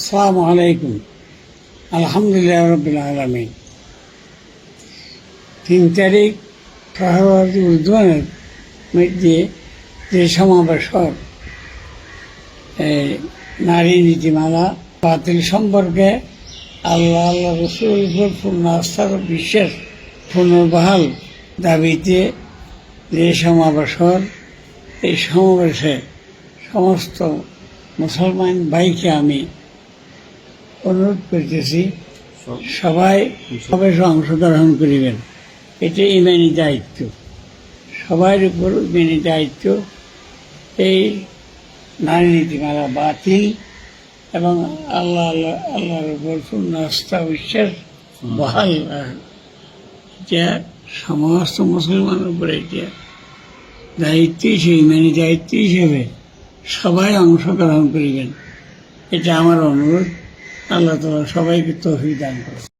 আসসালামু আলাইকুম। আলহামদুলিল্লাহ রবিল আলমিন। তিন তারিখ সহবাদী উদ্যানের মধ্যে যে সমাবেশর এই নারী নীতিমালা বাতিল সম্পর্কে আল্লাহ আল্লাহ রসুল পূর্ণ আস্থার বিশ্বাস পুনর্বহাল দাবিতে যে সমাবেশর, এই সমাবেশে সমস্ত মুসলমান ভাইকে আমি অনুরোধ করতেছি সবাই সমাবেশে অংশগ্রহণ করিবেন। এটা ইমানি দায়িত্ব। সবার উপর ইমানি দায়িত্ব। এই নারী নীতিমালা বাতিল এবং আল্লাহ আল্লাহ আল্লাহর উপর পূর্ণ আস্থা বিশ্বাস বহাল। এটা সমস্ত মুসলমানের উপরে এটা দায়িত্ব হিসেবে ইমানি দায়িত্ব হিসেবে সবাই অংশগ্রহণ করিবেন। এটা আমার অনুরোধ। আল্লাহ তোমার সবাইকে তৌফিক দান করে